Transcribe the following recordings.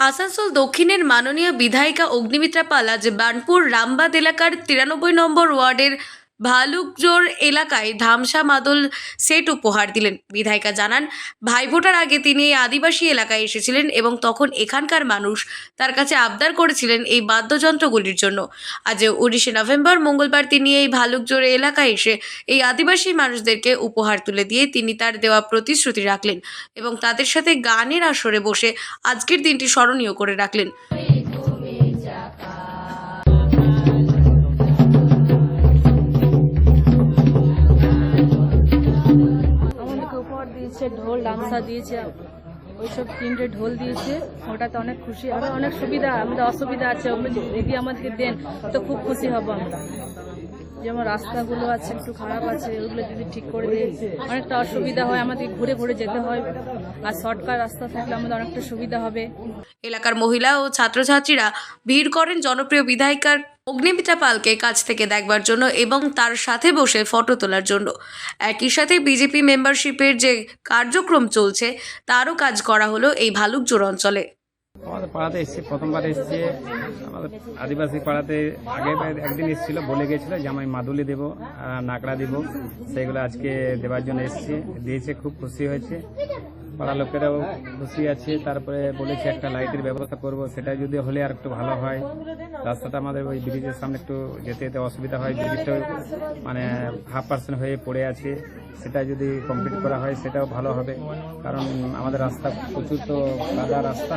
আসানসোল দক্ষিণের মাননীয় বিধায়িকা অগ্নিমিত্রা পাল আজ বার্নপুর রামবাদ এলাকার তিরানব্বই নম্বর ওয়ার্ডের ভালুকজোর এলাকায় ধামসা মাদল সেট উপহার দিলেন। বিধায়িকা জানান ভাইফোঁটার আগে তিনি এই আদিবাসী এলাকায় এসেছিলেন এবং তখন এখানকার মানুষ তার কাছে আবদার করেছিলেন এই বাদ্যযন্ত্রগুলির জন্য। আজ উনিশে নভেম্বর মঙ্গলবার তিনি এই ভালুকজোর এলাকায় এসে এই আদিবাসী মানুষদেরকে উপহার তুলে দিয়ে তিনি তার দেওয়া প্রতিশ্রুতি রাখলেন এবং তাদের সাথে গানের আসরে বসে আজকের দিনটি স্মরণীয় করে রাখলেন। উপহার দিয়েছে, ঢোল ডামসা দিয়েছে, ওইসব তিনটে ঢোল দিয়েছে। ওটাতে অনেক খুশি আরও অনেক সুবিধা, আমাদের অসুবিধা আছে ওগুলো দিদি আমাদেরকে দেন, তো খুব খুশি হব আমরা। যেমন রাস্তাগুলো আছে, একটু খারাপ আছে, ওগুলো যদি ঠিক করে দেয় অনেকটা অসুবিধা হয়, আমাদের ঘুরে ঘুরে যেতে হয়। আর শর্টকাট রাস্তা থাকলে আমাদের অনেকটা সুবিধা হবে। এলাকার মহিলা ও ছাত্রছাত্রীরা ভিড় করেন জনপ্রিয় বিধায়িকার অগ্নিমিত্রা পালকে কাছ থেকে দেখবার জন্য এবং তার সাথে বসে ফটো তোলার জন্য। একই সাথে বিজেপি মেম্বারশিপের যে কার্যক্রম চলছে, তারও কাজ করা হলো এই ভালুকজোর অঞ্চলে। আমাদের পাড়াতে এসছে, প্রথমবার এসছে। আমাদের আদিবাসী পাড়াতে আগে একদিন এসেছিল, বলে গেছিল যে আমি মাদুলি দেবো নাকড়া দিব। সেগুলো আজকে দেওয়ার জন্য এসছে। দিয়েছে, খুব খুশি হয়েছে। পাড়ার লোকেরাও খুশি আছে, তারপরে বলেছে একটা লাইটের ব্যবস্থা করব, সেটা যদি হলে আর একটু ভালো হয়। রাস্তাটা আমাদের ওই ব্রিজের সামনে একটু যেতে যেতে অসুবিধা হয়, ব্রিজটা মানে হাফ পার্সেন্ট হয়ে পড়ে আছে, সেটা যদি কমপ্লিট করা হয় সেটাও ভালো হবে। কারণ আমাদের রাস্তা প্রচুর তো কাদা রাস্তা,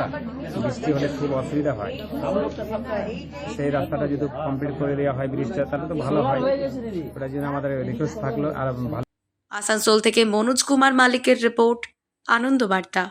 বৃষ্টি হলে খুব অসুবিধা হয়। সেই রাস্তাটা যদি কমপ্লিট করে দেওয়া হয় ব্রিজটা, তাহলে তো ভালো হয়। ওটার জন্য আমাদের রিকোয়েস্ট থাকল আর ভালো আসানসোল থেকে মনোজ কুমার মালিকের রিপোর্ট। আনন্দ বার্তা